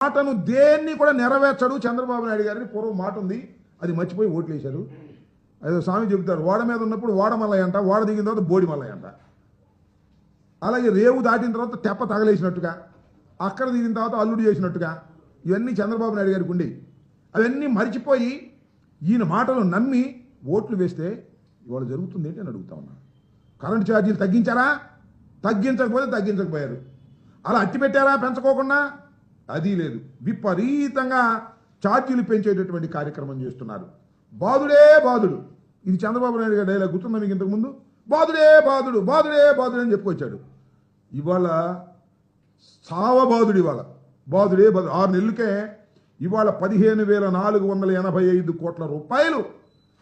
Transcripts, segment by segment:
మాటను దేన్ని కూడా నెరవేర్చడు చంద్రబాబు నాయుడు గారిని పూర్వం మాట ఉంది. అది మర్చిపోయి ఓట్లు వేశారు అదే స్వామి చెబుతారు ఓడ మీద ఉన్నప్పుడు ఓడ మల్లయ్య అంట ఓడ దిగిన తర్వాత బోడి మల్లయ్య అంట. అలాగే రేవు దాటిన తర్వాత తెప్ప తగలేసినట్టుగా అక్కడ దిగిన తర్వాత అల్లుడు చేసినట్టుగా ఇవన్నీ చంద్రబాబు నాయుడు గారికి ఉండి అవన్నీ మర్చిపోయి ఈయన మాటలు నమ్మి ఓట్లు వేస్తే ఇవాళ జరుగుతుంది ఏంటి అని అడుగుతా ఉన్నా. కరెంట్ ఛార్జీలు తగ్గించారా? తగ్గించకపోతే తగ్గించకపోయారు. అలా అట్టి పెట్టారా పెంచుకోకుండా? అది లేదు. విపరీతంగా ఛార్జీలు పెంచేటటువంటి కార్యక్రమం చేస్తున్నారు. బాధుడే బాధుడు. ఇది చంద్రబాబు నాయుడు గారి డైలాగ్ గుర్తుందా మీకు ఇంతకుముందు బాధుడే బాధుడు బాధుడే బాధుడు అని చెప్పుకొచ్చాడు. ఇవాళ సావబాధుడు ఇవాళ. బాధుడే బాధుడు. ఆరు నెలలకే ఇవాళ పదిహేను వేల నాలుగు వందల ఎనభై ఐదు కోట్ల రూపాయలు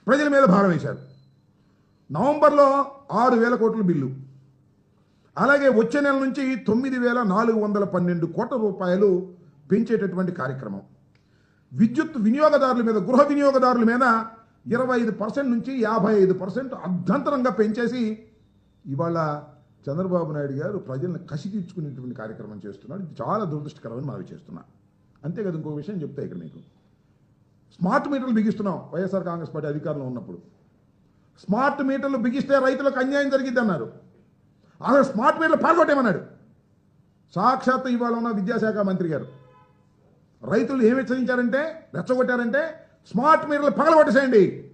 ప్రజల మీద భారం వేశారు. నవంబర్లో ఆరు వేల కోట్ల బిల్లు. అలాగే వచ్చే నెల నుంచి తొమ్మిది వేల నాలుగు వందల పన్నెండు కోట్ల రూపాయలు పెంచేటటువంటి కార్యక్రమం. విద్యుత్ వినియోగదారుల మీద గృహ వినియోగదారుల మీద ఇరవై ఐదు పర్సెంట్ నుంచి యాభై ఐదు పర్సెంట్ అర్ధంతరంగా పెంచేసి ఇవాళ చంద్రబాబు నాయుడు గారు ప్రజలను కసి తీర్చుకునేటువంటి కార్యక్రమం చేస్తున్నాడు. ఇది చాలా దురదృష్టకరమని మనవి చేస్తున్నా. అంతేకాదు ఇంకో విషయం చెప్తా ఇక్కడ మీకు. స్మార్ట్ మీటర్లు బిగిస్తున్నాం వైఎస్ఆర్ కాంగ్రెస్ పార్టీ అధికారంలో ఉన్నప్పుడు. స్మార్ట్ మీటర్లు బిగిస్తే రైతులకు అన్యాయం జరిగిద్దన్నారు. అసలు స్మార్ట్ మీటర్లు పాల్గొట్టేమన్నాడు సాక్షాత్ ఇవాళ ఉన్న విద్యాశాఖ మంత్రి గారు. రైతులు ఏమి హెచ్చరించారంటే రెచ్చగొట్టారంటే స్మార్ట్ మీటర్లు పగలగొట్టేసేయండి.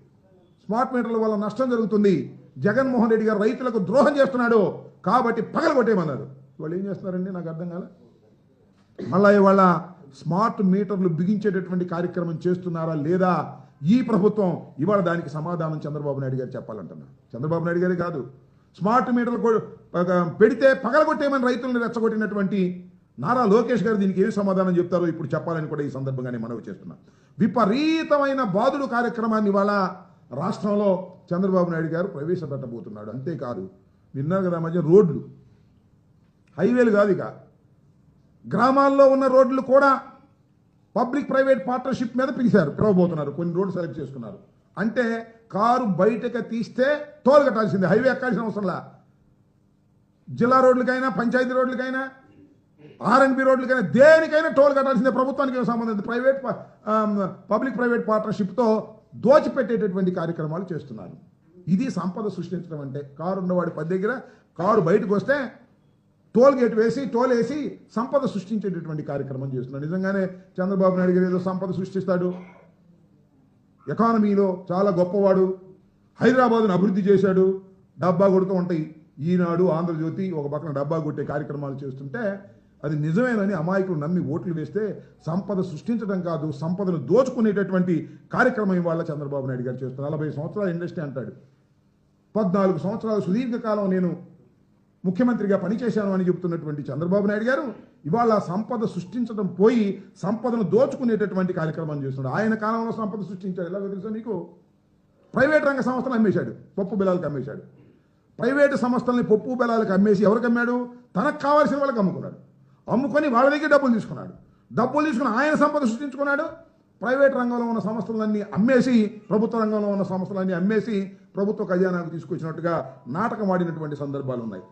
స్మార్ట్ మీటర్ల వల్ల నష్టం జరుగుతుంది. జగన్మోహన్ రెడ్డి గారు రైతులకు ద్రోహం చేస్తున్నాడు. కాబట్టి పగలగొట్టేయమన్నారు. వాళ్ళు ఏం చేస్తున్నారండి? నాకు అర్థం కాలే. మళ్ళా ఇవాళ స్మార్ట్ మీటర్లు బిగించేటటువంటి కార్యక్రమం చేస్తున్నారా లేదా? ఈ ప్రభుత్వం ఇవాళ దానికి సమాధానం చంద్రబాబు నాయుడు గారు చెప్పాలంటున్నా చంద్రబాబు నాయుడు గారే కాదు. స్మార్ట్ మీటర్లు పెడితే పగలగొట్టేమని రైతులను రెచ్చగొట్టినటువంటి నారా లోకేష్ గారు దీనికి ఏం సమాధానం చెప్తారో ఇప్పుడు చెప్పాలని కూడా ఈ సందర్భంగానే మనవి చేస్తున్నా. విపరీతమైన బాధుడు కార్యక్రమాన్ని ఇవాళ రాష్ట్రంలో చంద్రబాబు నాయుడు గారు ప్రవేశపెట్టబోతున్నాడు. అంతేకాదు విన్నారు కదా మధ్య రోడ్లు. హైవేలు కాదు ఇక. గ్రామాల్లో ఉన్న రోడ్లు కూడా పబ్లిక్ ప్రైవేట్ పార్ట్నర్షిప్ మీద పిలిచారు పిలవబోతున్నారు కొన్ని రోడ్లు సెలెక్ట్ చేసుకున్నారు. అంటే కారు బయటకు తీస్తే తోలు కట్టాల్సిందే హైవే ఎక్కాల్సిన అవసరంలా జిల్లా రోడ్లకైనా పంచాయతీ రోడ్లకైనా ఆర్ఎన్బి రోడ్లకైనా దేనికైనా టోల్ కట్టాల్సిందే ప్రభుత్వానికి సంబంధించి ప్రైవేట్ పబ్లిక్ ప్రైవేట్ పార్ట్నర్షిప్తో దోచిపెట్టేటటువంటి కార్యక్రమాలు చేస్తున్నారు. ఇది సంపద సృష్టించడం అంటే కారు ఉన్నవాడి పది దగ్గర కారు బయటకు వస్తే టోల్ గేట్ వేసి టోల్ వేసి సంపద సృష్టించేటటువంటి కార్యక్రమం చేస్తున్నాడు నిజంగానే చంద్రబాబు నాయుడు గారు ఏదో సంపద సృష్టిస్తాడు. ఎకానమీలో చాలా గొప్పవాడు. హైదరాబాద్ను అభివృద్ధి చేశాడు. డబ్బా కొడుతూ ఉంటాయి. ఈనాడు ఆంధ్రజ్యోతి ఒక పక్కన డబ్బా కొట్టే కార్యక్రమాలు చేస్తుంటే అది నిజమేనని అమాయకులు నమ్మి ఓట్లు వేస్తే సంపద సృష్టించడం కాదు సంపదను దోచుకునేటటువంటి కార్యక్రమం ఇవాళ చంద్రబాబు నాయుడు గారు చేస్తారు నలభై సంవత్సరాల ఇండస్ట్రీ అంటాడు. పద్నాలుగు సంవత్సరాలు సుదీర్ఘకాలం నేను ముఖ్యమంత్రిగా పనిచేశాను అని చెప్తున్నటువంటి చంద్రబాబు నాయుడు గారు ఇవాళ సంపద సృష్టించడం పోయి సంపదను దోచుకునేటటువంటి కార్యక్రమం చేస్తున్నాడు. ఆయన కాలంలో సంపద సృష్టించాడు. ఎలాగో తెలుసా మీకు? ప్రైవేట్ రంగ సంస్థలు అమ్మేశాడు. పప్పు బెలాలకు అమ్మేశాడు. ప్రైవేటు సంస్థల్ని పప్పు బెలాలకు అమ్మేసి ఎవరికి అమ్మాడు? తనకు కావాల్సిన వాళ్ళకి అమ్ముకున్నాడు. అమ్ముకొని వాళ్ళ దగ్గర డబ్బులు తీసుకున్నాడు. డబ్బులు తీసుకుని ఆయన సంపద సృష్టించుకున్నాడు. ప్రైవేట్ రంగంలో ఉన్న సంస్థలన్నీ అమ్మేసి ప్రభుత్వ రంగంలో ఉన్న సంస్థలన్నీ అమ్మేసి ప్రభుత్వ ఖజానాకు తీసుకొచ్చినట్టుగా నాటకం ఆడినటువంటి సందర్భాలు ఉన్నాయి